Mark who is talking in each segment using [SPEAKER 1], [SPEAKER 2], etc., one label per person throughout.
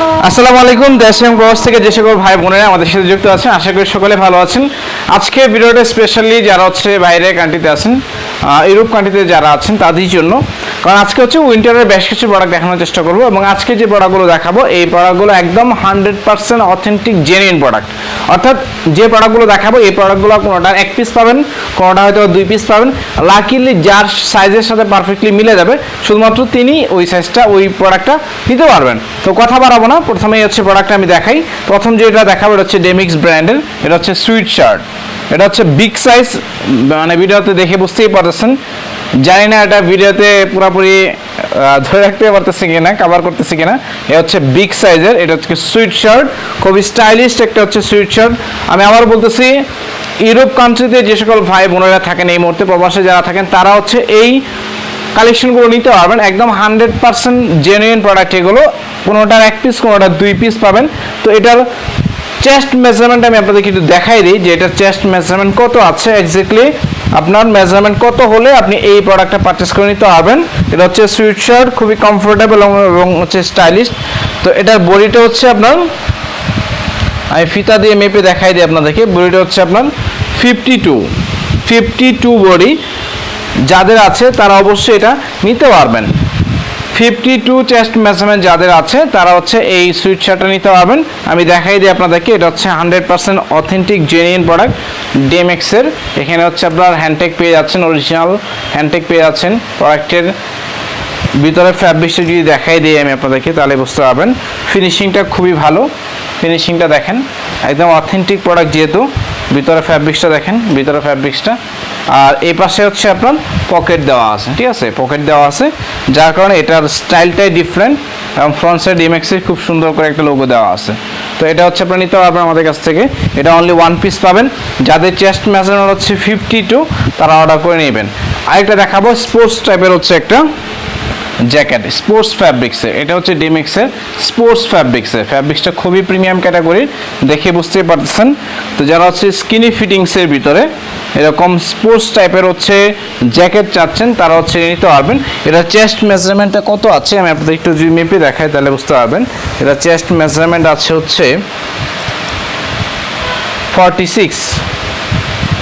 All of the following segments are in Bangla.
[SPEAKER 1] আসসালামু আলাইকুম, দেশ এবং প্রবাস থেকে যে সকল ভাই বোনেরা আমাদের সাথে যুক্ত আছেন, আশা করি সকলে ভালো আছেন। আজকে ভিডিওটা স্পেশালি যারা হচ্ছে বাইরে কান্ট্রিতে আছেন ইউরোপ কান্ট্রিতে যারা আছেন, তাদের জন্য কারণ আজকে হচ্ছে উইন্টারের বেশ কিছু প্রোডাক্ট দেখানোর চেষ্টা করব এবং আজকে যে প্রোডাক্টগুলো দেখাবো, এই প্রোডাক্টগুলো একদম hundred percent authentic genuine product অর্থাৎ যে প্রোডাক্টগুলো দেখাবো, এই প্রোডাক্টগুলো কোনোটা এক পিস পাবেন, কোনোটা হয়তো দুই পিস পাবেন। লাকিলি যার সাইজের সাথে পারফেক্টলি মিলে যাবে, শুধুমাত্র তিনি ওই সাইজটা ওই প্রোডাক্টটা দিতে পারবেন। তো কথা বাড়াবো না, প্রথমেই হচ্ছে প্রোডাক্টটা আমি দেখাই। প্রথম যেটা দেখাবো, এটা হচ্ছে ডেমিক্স ব্র্যান্ডের এটা হচ্ছে সুইট শার্ট এটা হচ্ছে বিগ সাইজ মানে ভিডিওতে দেখে বুঝতেই পারতেছেন। জানি না এটা ভিডিওতে পুরোপুরি ধরে রাখতে পারতেছে কিনা কভার করতেছে কিনা। এ হচ্ছে বিগ সাইজের এটা হচ্ছে সুইট শার্ট খুবই স্টাইলিশ একটা হচ্ছে সুইট শার্ট আমি আবার বলতেছি, ইউরোপ কান্ট্রিতে যে সকল ভাই বোনেরা থাকেন এই মুহূর্তে, প্রবাসে যারা থাকেন, তারা হচ্ছে এই কালেকশনগুলো নিতে পারবেন। একদম হান্ড্রেড পার্সেন্ট জেনুইন প্রোডাক্ট এগুলো, কোনোটার এক পিস কোনোটার দুই পিস পাবেন। তো এটার চেস্ট মেজারমেন্ট আমি আপনাদেরকে একটু দেখাই দিই যে এটা চেস্ট মেজারমেন্ট কত আছে এক্স্যাক্টলি আপনার মেজারমেন্ট কত হলে আপনি এই প্রোডাক্টটা পারচেস করে নিতে পারবেন। এটা হচ্ছে সুইট শার্ট খুবই কমফোর্টেবল এবং হচ্ছে স্টাইলিশ তো এটার বডিটা হচ্ছে আপনার আমি ফিতা দিয়ে মেপে দেখাই দিই আপনাদেরকে। বডিটা হচ্ছে আপনার fifty two fifty two body যাদের আছে তারা অবশ্যই এটা নিতে পারবেন। ফিফটি টু চেস্ট মেজারমেন্ট যাদের আছে, তারা হচ্ছে এই সুইট শার্টটা নিতে পারবেন। আমি দেখাই দিই আপনাদেরকে, এটা হচ্ছে hundred percent authentic genuine product ডেমেক্সের এখানে হচ্ছে আপনার হ্যান্ডটেক পেয়ে যাচ্ছেন অরিজিনাল হ্যান্ডটেক পেয়ে যাচ্ছেন। প্রোডাক্টের ভিতরে ফ্যাব্রিক্সটা যদি দেখাই দিই আমি আপনাদেরকে, তাহলে বুঝতে পারবেন। ফিনিশিংটা খুবই ভালো। ফিনিশিংটা দেখেন, একদম অথেন্টিক প্রোডাক্ট যেহেতু। ভিতরে ফ্যাব্রিক্সটা দেখেন, ভিতরে ফ্যাব্রিক্সটা আর এই পাশে হচ্ছে আপনার পকেট দেওয়া আছে, ঠিক আছে? পকেট দেওয়া আছে, যার কারণে এটার স্টাইলটাই ডিফারেন্ট এবং ফ্রন্ট সাইড ইমেক্সের খুব সুন্দর করে একটা লোগো দেওয়া আছে। তো এটা হচ্ছে আপনার নিতে পারবেন আমাদের কাছ থেকে। এটা অনলি ওয়ান পিস পাবেন। যাদের চেস্ট মেজারমেন্ট হচ্ছে ফিফটি টু তারা অর্ডার করে নেবেন। আরেকটা দেখাবো স্পোর্টস টাইপের হচ্ছে একটা জ্যাকেট স্পোর্টস ফ্যাব্রিক্সের এটা হচ্ছে ডিমেক্সের স্পোর্টস ফ্যাব্রিক্সের ফ্যাব্রিক্সটা খুবই প্রিমিয়াম ক্যাটাগরির দেখে বুঝতেই পারতেছেন। তো যারা হচ্ছে স্কিনি ফিটিংসের ভিতরে এরকম স্পোর্টস টাইপের হচ্ছে জ্যাকেট চাচ্ছেন, তারা হচ্ছে নিতে পারবেন। এটা চেস্ট মেজারমেন্টটা কত আছে? আমি আপনাদের একটু যদি মেপে দেখাই, তাহলে বুঝতে পারবেন। এটা চেস্ট মেজারমেন্ট আছে হচ্ছে ফর্টি সিক্স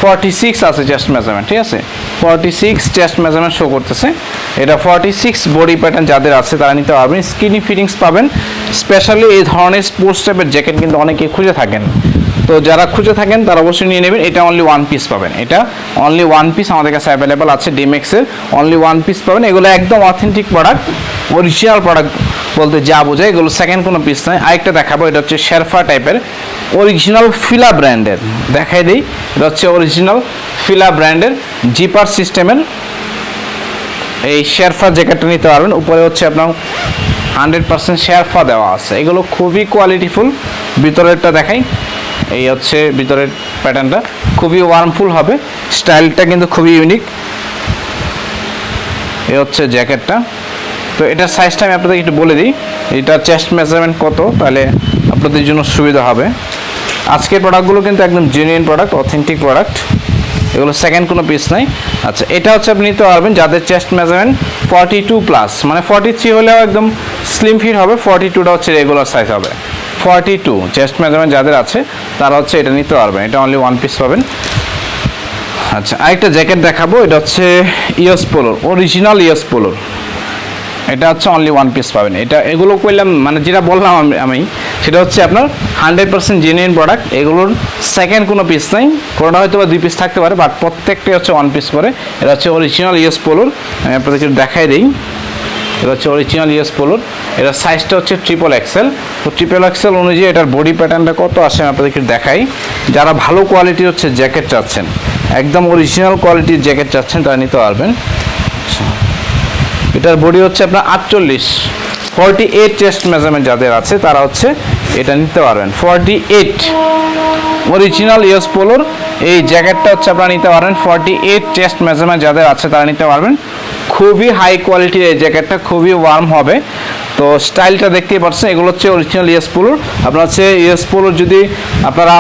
[SPEAKER 1] ফর্টি সিক্স আছে চেস্ট মেজারমেন্ট ঠিক আছে? Forty six chest measurement show করতেছে। এটা ফর্টি সিক্স বডি প্যাটার্ন যাদের আছে, তারা নিতে পারবেন। স্কিনি ফিটিংস পাবেন। স্পেশালি এই ধরনের স্পোর্টস টাইপের জ্যাকেট কিন্তু অনেকে খুঁজে থাকেন। তো যারা খুঁজে থাকেন, তারা অবশ্যই নিয়ে নেবেন। এটা অনলি ওয়ান পিস পাবেন। এটা অনলি ওয়ান পিস আমাদের কাছে অ্যাভেলেবেল আছে ডিমেক্সের অনলি ওয়ান পিস পাবেন। এগুলো একদম অথেন্টিক প্রোডাক্ট অরিজিনাল প্রোডাক্ট বলতে যা বোঝায়, এগুলো সেকেন্ড কোনো পিস নয়। আরেকটা দেখাবো, এটা হচ্ছে শেরফা টাইপের অরিজিনাল ফিলা ব্র্যান্ডের দেখাই দিই। এটা হচ্ছে অরিজিনাল ফিলা ব্র্যান্ডের জিপার সিস্টেমের এই শেরফা জ্যাকেটটা নিতে পারবেন। উপরে হচ্ছে আপনার হান্ড্রেড পার্সেন্ট শেরফা দেওয়া আছে। এগুলো খুবই কোয়ালিটিফুল। ভিতরেরটা দেখাই। এই হচ্ছে ভিতরের প্যাটার্নটা। খুবই ওয়ার্মফুল হবে। স্টাইলটা কিন্তু খুবই ইউনিক। এই হচ্ছে জ্যাকেটটা। তো এটার সাইজটা আমি আপনাদের একটু বলে দিই। এটা চেস্ট মেজারমেন্ট কত? তাহলে আপনাদের জন্য সুবিধা হবে। আজকের প্রোডাক্টগুলো কিন্তু একদম জেনুইন প্রোডাক্ট অথেন্টিক প্রোডাক্ট এগুলো সেকেন্ড কোনো পিস নাই। আচ্ছা এটা হচ্ছে আপনি নিতে পারবেন যাদের chest measurement forty two plus মানে ফর্টি থ্রি হলেও একদম স্লিম ফিট হবে ফর্টি টুটা হচ্ছে রেগুলার সাইজ হবে। ফর্টি টু চেস্ট মেজারমেন্ট যাদের আছে, তারা হচ্ছে এটা নিতে পারবেন। এটা অনলি ওয়ান পিস পাবেন। আচ্ছা আরেকটা জ্যাকেট দেখাবো, এটা হচ্ছে ইয়স পোলোর অরিজিনাল ইয়স পোলোর এটা হচ্ছে অনলি ওয়ান পিস পাবেন। এটা, এগুলো করলাম মানে যেটা বললাম আমি- আমি সেটা হচ্ছে আপনার হান্ড্রেড পার্সেন্ট জেনুইন প্রোডাক্ট এগুলোর সেকেন্ড কোনো পিস নাই। কোনোটা হয়তো বা দুই পিস থাকতে পারে বাট প্রত্যেকটাই হচ্ছে ওয়ান পিস করে। এটা হচ্ছে অরিজিনাল ইয়েস পোলোর আমি একটু দেখাই দিই। এটা হচ্ছে অরিজিনাল ইয়েস পোলোর এটার সাইজটা হচ্ছে ট্রিপল এক্সেল তো ট্রিপল এক্সেল অনুযায়ী এটার বডি প্যাটার্নটা কত আসে আমি আপনাদেরকে দেখাই। যারা ভালো কোয়ালিটির হচ্ছে জ্যাকেট চাচ্ছেন, একদম অরিজিনাল কোয়ালিটির জ্যাকেট চাচ্ছেন, তারা নিতে পারবেন। এটার বডি হচ্ছে আপনার আটচল্লিশ। ফর্টি এইট চেস্ট মেজারমেন্ট যাদের আছে, তারা হচ্ছে এটা নিতে পারবেন। ফর্টি এইট অরিজিনাল ইয়েস পোলোর এই জ্যাকেটটা হচ্ছে আপনারা নিতে পারবেন। ফর্টি এইট চেস্ট মেজারমেন্ট যাদের আছে, তারা নিতে পারবেন। খুবই হাই কোয়ালিটির এই জ্যাকেটটা, খুবই ওয়ার্ম হবে। তো স্টাইলটা দেখতেই পাচ্ছেন, এগুলো হচ্ছে অরিজিনাল ইয়েস পোলোর আপনার হচ্ছে ইয়েস পোলোর যদি আপনারা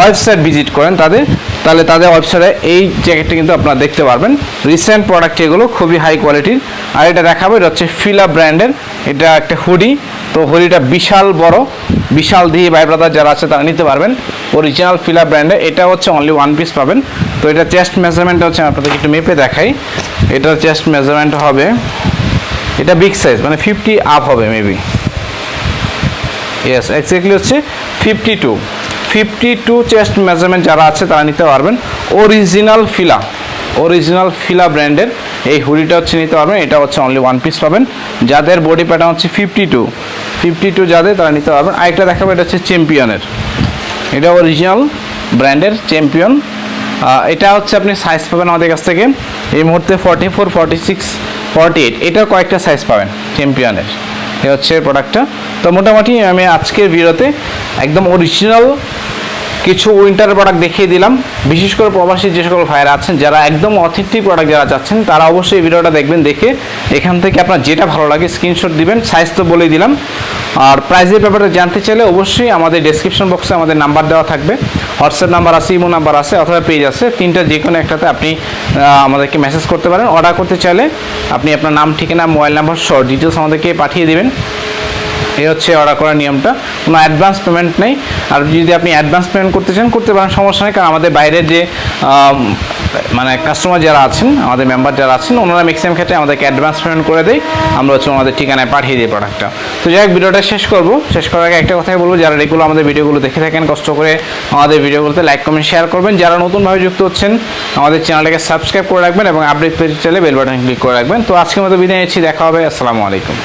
[SPEAKER 1] ওয়েবসাইট ভিজিট করেন, তাদের তাহলে তাদের ওয়েবসাইটে এই জ্যাকেটটা কিন্তু আপনারা দেখতে পারবেন। রিসেন্ট প্রোডাক্ট এগুলো খুবই হাই কোয়ালিটির আর এটা দেখাবো, এটা হচ্ছে ফিলা ব্র্যান্ডের এটা একটা হুডি তো হুডিটা বিশাল বড়, বিশাল দিয়ে ভাই ব্রাদার যারা আছে তারা নিতে পারবেন। অরিজিনাল ফিলা ব্র্যান্ডে এটা হচ্ছে অনলি ওয়ান পিস পাবেন। তো এটা চেস্ট মেজারমেন্ট হচ্ছে, আমি আপনাদেরকে একটু মেপে দেখাই। এটার চেস্ট মেজারমেন্ট হবে। এটা বিগ সাইজ মানে ফিফটি আপ হবে মেবি ইয়েস এক্স্যাক্টলি হচ্ছে fifty two fifty two chest measurement যারা আছে তারা নিতে পারবেন। অরিজিনাল ফিলা অরিজিনাল ফিলা ব্র্যান্ডের এই হুডিটা হচ্ছে নিতে পারবেন, এটা হচ্ছে অনলি ওয়ান পিস পাবেন। যাদের বডি প্যাটার্ন হচ্ছে ফিফটি টু ফিফটি টু যাদের তারা নিতে পারবেন। আরেকটা দেখাবো, এটা হচ্ছে চ্যাম্পিয়নের এটা অরিজিনাল ব্র্যান্ডের চ্যাম্পিয়ন এটা হচ্ছে আপনি সাইজ পাবেন আমাদের কাছ থেকে। এই মুহূর্তে forty four forty six forty eight এটার কয়েকটা সাইজ পাবেন চ্যাম্পিয়নের এ হচ্ছে প্রোডাক্টটা তো মোটামুটি আমি আজকের ভিডিওতে একদম অরিজিনাল কিছু উইন্টার প্রোডাক্ট দেখিয়ে দিলাম। বিশেষ করে প্রবাসী যে সকল ভাইয়েরা আছেন, যারা একদম অথেন্টিক প্রোডাক্ট যারা চাচ্ছেন, তারা অবশ্যই এই ভিডিওটা দেখবেন, দেখে এখান থেকে আপনার যেটা ভালো লাগে স্ক্রিনশট দিবেন সাইজ তো বলেই দিলাম। আর প্রাইজের ব্যাপারে জানতে চাইলে অবশ্যই আমাদের ডেসক্রিপশন বক্সে আমাদের নাম্বার দেওয়া থাকবে। হোয়াটসঅ্যাপ নাম্বার আছে, ইমো নাম্বার আছে, অথবা পেজ আছে। তিনটা যে কোনো একটাতে আপনি আমাদেরকে মেসেজ করতে পারেন। অর্ডার করতে চাইলে আপনি আপনার নাম, ঠিকানা মোবাইল নাম্বার সহ ডিটেলস আমাদেরকে পাঠিয়ে দেবেন। এই হচ্ছে অর্ডার করার নিয়মটা। কোনো অ্যাডভান্স পেমেন্ট নেই। আর যদি আপনি অ্যাডভান্স পেমেন্ট করতে চান, করতে পারেন, সমস্যা নেই, কারণ আমাদের বাইরের যে মানে কাস্টমার যারা আছেন, আমাদের মেম্বার যারা আছেন, ওনারা ম্যাক্সিমাম ক্ষেত্রে আমাদেরকে অ্যাডভান্স পেমেন্ট করে দেয়। আমরা হচ্ছে আমাদের ঠিকানায় পাঠিয়ে দিই প্রোডাক্টটা তো যাই হোক, ভিডিওটা শেষ করব। শেষ করার আগে একটা কথাই বলব, যারা রেগুলো আমাদের ভিডিওগুলো দেখে থাকেন, কষ্ট করে আমাদের ভিডিওগুলোতে লাইক কমেন্ট শেয়ার করবেন। যারা নতুনভাবে যুক্ত হচ্ছেন, আমাদের চ্যানেলটাকে সাবস্ক্রাইব করে রাখবেন এবং আপডেট পেতে চাইলে বেল বাটন ক্লিক করে রাখবেন। তো আজকের মতো বিদায় নিচ্ছি, দেখা হবে, আসসালামু আলাইকুম।